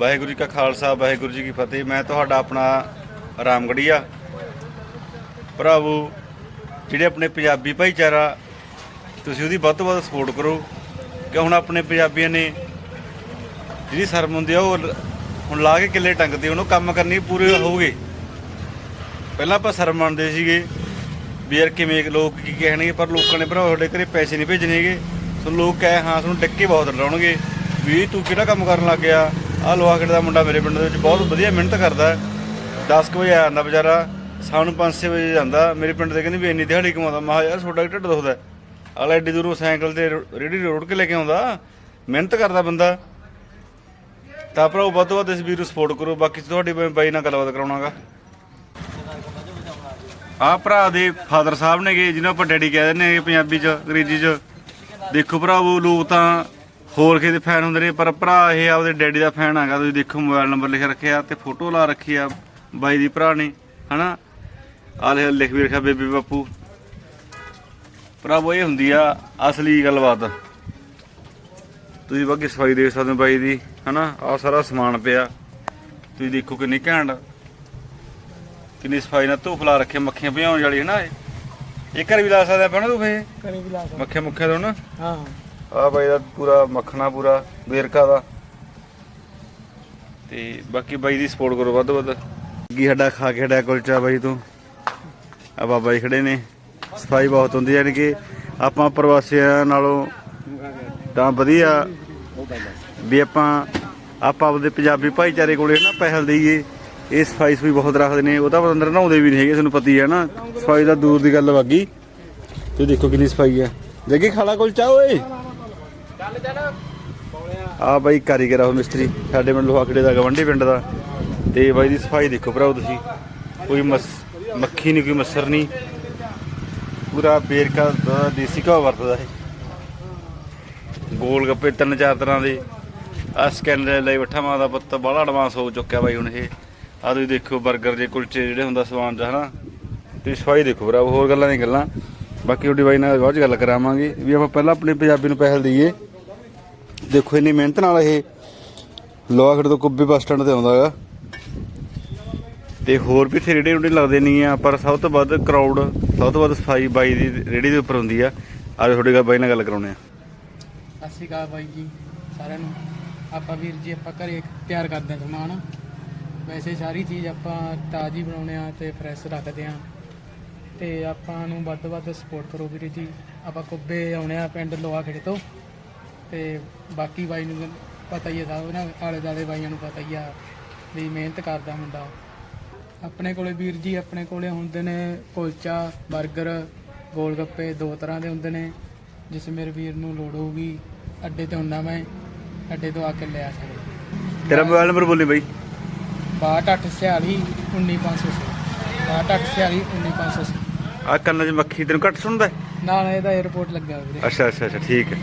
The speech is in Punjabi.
ਵਾਹਿਗੁਰੂ ਜੀ ਕਾ ਖਾਲਸਾ, ਵਾਹਿਗੁਰੂ ਜੀ ਕੀ ਫਤਿਹ। ਮੈਂ ਤੁਹਾਡਾ ਆਪਣਾ ਰਾਮਗੜੀਆ। ਭਰਾਵੋ, ਜਿਹੜੇ ਆਪਣੇ ਪੰਜਾਬੀ ਭਾਈਚਾਰਾ, ਤੁਸੀਂ ਉਹਦੀ ਵੱਧ ਤੋਂ ਵੱਧ ਸਪੋਰਟ ਕਰੋ। ਕਿ ਹੁਣ ਆਪਣੇ ਪੰਜਾਬੀਆਂ ਨੇ ਜਿਹੜੀ ਸ਼ਰਮ ਹੁੰਦੀ ਆ, ਉਹ ਹੁਣ ਲਾ ਕੇ ਕਿੱਲੇ ਟੰਗਦੇ, ਉਹਨੂੰ ਕੰਮ ਕਰਨੀ ਪੂਰੇ ਹੋਊਗੇ। ਪਹਿਲਾਂ ਆਪਾਂ ਸ਼ਰਮ ਮੰਨਦੇ ਸੀਗੇ ਵੀ ਯਾਰ ਕਿਵੇਂ ਲੋਕ ਕੀ ਕਹਿਣਗੇ, ਪਰ ਲੋਕਾਂ ਨੇ ਭਰਾ ਤੁਹਾਡੇ ਘਰੇ ਪੈਸੇ ਨਹੀਂ ਭੇਜਣੇਗੇ ਸੋ ਲੋਕ ਕਹੇ, ਹਾਂ ਤੁਹਾਨੂੰ ਡੱਕੇ ਬਹੁਤ ਲਾਉਣਗੇ ਵੀ ਤੂੰ ਕਿਹੜਾ ਕੰਮ ਕਰਨ ਲੱਗ ਗਿਆ? ਆਹ ਲੋਹਾ ਦਾ ਮੁੰਡਾ ਮੇਰੇ ਪਿੰਡ ਦੇ ਵਿੱਚ ਬਹੁਤ ਵਧੀਆ ਮਿਹਨਤ ਕਰਦਾ ਹੈ। 10 ਕੁ ਵਜੇ ਆ ਜਾਂਦਾ ਵਿਚਾਰਾ ਸਾਨੂੰ 5-6 ਵਜੇ ਜਾਂਦਾ। ਮੇਰੇ ਪਿੰਡ ਦੇ ਕਹਿੰਦੇ ਵੀ ਇੰਨੀ ਦਿਹਾੜੀ ਕਮਾਉਂਦਾ। ਮੈਂ ਕਿਹਾ, ਯਾਰ, ਤੁਹਾਡਾ ਢਿੱਡ ਦੁਖਦਾ ਆਲਾ ਐਡੀ ਦੂਰੋਂ ਸਾਈਕਲ ਤੇ ਰੇੜੀ ਰੋੜ ਕੇ ਲੈ ਕੇ ਆਉਂਦਾ। ਮਿਹਨਤ ਕਰਦਾ ਬੰਦਾ। ਤਾਂ ਭਰਾ ਵੱਧ ਤੋਂ ਵੱਧ ਇਸ ਵੀਰ ਨੂੰ ਸਪੋਰਟ ਕਰੋ। ਬਾਕੀ ਤੁਹਾਡੀ ਬਾਈ ਨਾਲ ਗੱਲਬਾਤ ਕਰਾਉਣਾਗਾ। ਆਹ ਭਰਾ ਦੇ ਫਾਦਰ ਸਾਹਿਬ ਨੇਗੇ, ਜਿਹਨਾਂ ਆਪਾਂ ਡੈਡੀ ਕਹਿ ਦਿੰਦੇ ਨੇ ਪੰਜਾਬੀ ਚ, ਅੰਗਰੇਜ਼ੀ ਚ। ਦੇਖੋ ਭਰਾਵੋ, ਲੋਕ ਤਾਂ ਹੋਰ ਕਿਸੇ ਦੇ ਫੈਨ ਹੁੰਦੇ ਨੇ ਪਰ ਭਰਾ ਇਹ ਆਪਦੇ ਡੈਡੀ ਦਾ ਫੈਨ ਹੈਗਾ ਤੁਸੀਂ ਦੇਖੋ ਮੋਬਾਈਲ ਨੰਬਰ ਲਿਖ ਰੱਖਿਆ ਤੇ ਫੋਟੋ ਲਾ ਰੱਖੀ ਆ ਬਾਈ ਦੀ ਭਰਾ ਨੇ ਹਨਾ? ਆ ਲਿਖ ਵੀ ਰੱਖਿਆ ਬੇਬੀ ਬਾਪੂ। ਭਰਾਵੋ ਇਹ ਹੁੰਦੀ ਆ ਅਸਲੀ ਗੱਲਬਾਤ। ਤੁਸੀਂ ਬਾਕੀ ਸਫ਼ਾਈ ਦੇਖ ਸਕਦੇ ਹੋ ਬਾਈ ਦੀ ਹਨਾ? ਆ ਸਾਰਾ ਸਮਾਨ ਪਿਆ। ਤੁਸੀਂ ਦੇਖੋ ਕਿੰਨੀ ਘੈਂਟ ਕਿੰਨੀ ਸਫ਼ਾਈ ਨਾਲ ਧੂਫ ਲਾ ਰੱਖੇ ਮੱਖੀਆਂ ਭਜਾਉਣ ਵਾਲੀ ਹਨਾ ਇਹ? ਘਰ ਵੀ ਲਾ ਸਕਦਾ ਆਪਾਂ ਨਾ ਧੂਫ ਕਰੀ ਵੀ ਲਾ ਸਕਦਾ। ਮੱਖੀਆਂ ਮੁੱਖੀਆਂ ਤੋਂ ਨਾ? ਹਾਂ। ਆ ਬਾਈ ਦਾ ਪੂਰਾ ਮੱਖਣਾ ਪੂਰਾ ਵੇਰਕਾ ਦਾ। ਤੇ ਬਾਕੀ ਬਾਈ ਦੀ ਸਪੋਰਟ ਕਰੋ ਵੱਧ ਤੋਂ ਵੱਧ। ਕੀ ਸਾਡਾ ਖਾ ਕੇ ਹਟਿਆ ਕੁਲਚਾ ਬਾਈ ਤੋਂ? ਆ ਬਾਬਾ ਜੀ ਖੜੇ ਨੇ। ਸਫ਼ਾਈ ਬਹੁਤ ਹੁੰਦੀ ਹੈ ਯਾਨੀ ਕਿ ਆਪਾਂ ਪ੍ਰਵਾਸੀਆਂ ਨਾਲੋਂ ਤਾਂ ਵਧੀਆ ਵੀ ਆਪਾਂ ਆਪਾਂ ਆਪਦੇ ਪੰਜਾਬੀ ਭਾਈਚਾਰੇ ਕੋਲੇ ਨਾ ਪਹਿਲ ਦਈਏ। ਇਹ ਸਫ਼ਾਈ ਵੀ ਬਹੁਤ ਰੱਖਦੇ ਨੇ। ਉਹ ਤਾਂ ਅੰਦਰ ਨਹਾਉਂਦੇ ਵੀ ਨਹੀਂ ਹੈਗੇ ਤੁਹਾਨੂੰ ਪਤਾ ਹੀ ਹੈ ਨਾ। ਸਫ਼ਾਈ ਦਾ ਦੂਰ ਦੀ ਗੱਲ ਵਾਗੀ। ਤੇ ਦੇਖੋ ਕਿੰਨੀ ਸਫ਼ਾਈ ਹੈ ਜੱਗੀ ਖਾਲਾ ਕੁਲਚਾ ਓਏ। ਆ ਬਾਈ ਕਾਰੀਗਰ ਆ ਉਹ ਮਿਸਤਰੀ। ਸਾਡੇ ਪਿੰਡ ਲੋਹਾਖੜੇ ਦਾ, ਗਵੰਡੀ ਪਿੰਡ ਦਾ। ਤੇ ਬਾਈ ਦੀ ਸਫ਼ਾਈ ਦੇਖੋ ਭਰਾਓ ਤੁਸੀਂ। ਕੋਈ ਮਸ, ਮੱਖੀ ਨਹੀਂ ਕੋਈ ਮੱਛਰ ਨਹੀਂ ਪੂਰਾ ਬੇਰਕਾ ਦੇਸੀ ਘਾਹ ਵਰਤਦਾ ਹੈ ਗੋਲ ਗੱਪੇ ਤਿੰਨ ਚਾਰ ਤਰ੍ਹਾਂ ਦੇ। ਆ ਸਕੈਨਰ ਲਈ, ਬੱਠਾ ਮਾਂ ਦਾ ਪੁੱਤ ਬੜਾ ਐਡਵਾਂਸ ਹੋ ਚੁੱਕਿਆ ਬਾਈ ਹੁਣ ਇਹ। ਆ ਤੁਸੀਂ ਦੇਖੋ 버ਗਰ ਜੇ ਕੁਲਚੇ ਜਿਹੜੇ ਹੁੰਦਾ ਸਮਾਨ ਦਾ ਹਨਾ। ਤੇ ਸਫ਼ਾਈ ਦੇਖੋ ਭਰਾ ਹੋਰ ਗੱਲਾਂ ਨਹੀਂ ਗੱਲਾਂ। ਬਾਕੀ ਤੁਹਾਡੀ ਬਾਈ ਨਾਲ ਬਾਅਦ ਚ ਗੱਲ ਕਰਾਵਾਂਗੇ। ਵੀ ਆਪਾਂ ਪਹਿਲਾਂ ਆਪਣੇ ਪੰਜਾਬੀ ਨੂੰ ਪਹਿਲ ਦਈਏ। ਦੇਖੋ ਇੰਨੀ ਮਿਹਨਤ ਨਾਲ ਇਹ ਲੋਹਾਗੜ ਤੋਂ ਕੁੱਬੇ ਬੱਸ ਸਟੈਂਡ ਤੇ ਆਉਂਦਾ ਹੈਗਾ। ਤੇ ਹੋਰ ਵੀ ਇੱਥੇ ਰੇੜੇ ਰੂੜੇ ਲੱਗਦੇ ਨਹੀਂ ਆ, ਪਰ ਸਭ ਤੋਂ ਵੱਧ ਕਰਾਊਡ ਸਭ ਤੋਂ ਵੱਧ ਸਫ਼ਾਈ ਬਾਈ ਦੀ ਰੇੜੀ ਦੇ ਉੱਪਰ ਹੁੰਦੀ ਆ। ਅੱਜ ਤੁਹਾਡੇ ਨਾਲ ਬਾਈ ਨਾਲ ਗੱਲ ਕਰਾਉਣੇ ਆ। ਸਤਿ ਸ਼੍ਰੀ ਅਕਾਲ ਬਾਈ ਜੀ, ਸਾਰਿਆਂ ਨੂੰ। ਆਪਾਂ ਵੀਰ ਜੀ, ਆਪਾਂ ਘਰੇ ਤਿਆਰ ਕਰਦੇ ਹਾਂ ਸਮਾਨ। ਵੈਸੇ ਸਾਰੀ ਚੀਜ਼ ਆਪਾਂ ਤਾਜ਼ੀ ਬਣਾਉਣੇ ਆ ਤੇ ਫਰੈਸ਼ ਰੱਖਦੇ ਆ ਤੇ ਆਪਾਂ ਨੂੰ ਵੱਧ ਤੋਂ ਵੱਧ ਸਪੋਰਟ ਕਰੋ ਵੀਰ ਜੀ। ਆਪਾਂ ਕੁੱਬੇ ਆਉਣੇ ਆ ਪਿੰਡ ਲੋਹਾ ਖੇੜੇ ਤੋਂ। ਤੇ ਬਾਕੀ ਬਾਈ ਨੂੰ ਪਤਾ ਹੀ ਆ ਸਭ ਨਾ ਆਲੇ ਦਾਲੇ ਬਾਈਆਂ ਨੂੰ ਪਤਾ ਹੀ ਆ ਵੀ ਮਿਹਨਤ ਕਰਦਾ ਮੁੰਡਾ। ਆਪਣੇ ਕੋਲੇ ਵੀਰ ਜੀ ਆਪਣੇ ਕੋਲੇ ਹੁੰਦੇ ਨੇ ਕੁਲਚਾ 버ਗਰ ਗੋਲ ਗੱਪੇ ਦੋ ਤਰ੍ਹਾਂ ਦੇ ਹੁੰਦੇ ਨੇ ਜਿਸ ਮੇਰੇ ਵੀਰ ਨੂੰ ਲੋੜ ਹੋਊਗੀ ਅੱਡੇ ਤੇ ਹੁੰਦਾ ਮੈਂ ਅੱਡੇ ਤੋਂ ਆ ਕੇ ਲੈ ਆ ਸਕਦਾ। ਤੇਰਾ ਮੋਬਾਈਲ ਨੰਬਰ ਬੋਲੀ ਬਾਈ। 6284 19500 6284 19500 ਆ ਕੰਨਾਂ 'ਚ ਮੱਖੀ ਤੈਨੂੰ ਘੱਟ ਸੁਣਦਾ? ਨਾ ਨਾ ਇਹਦਾ 에어ਪੋਰਟ ਲੱਗਾ ਵੀਰੇ। ਅੱਛਾ ਅੱਛਾ ਅੱਛਾ ਠੀਕ ਹੈ।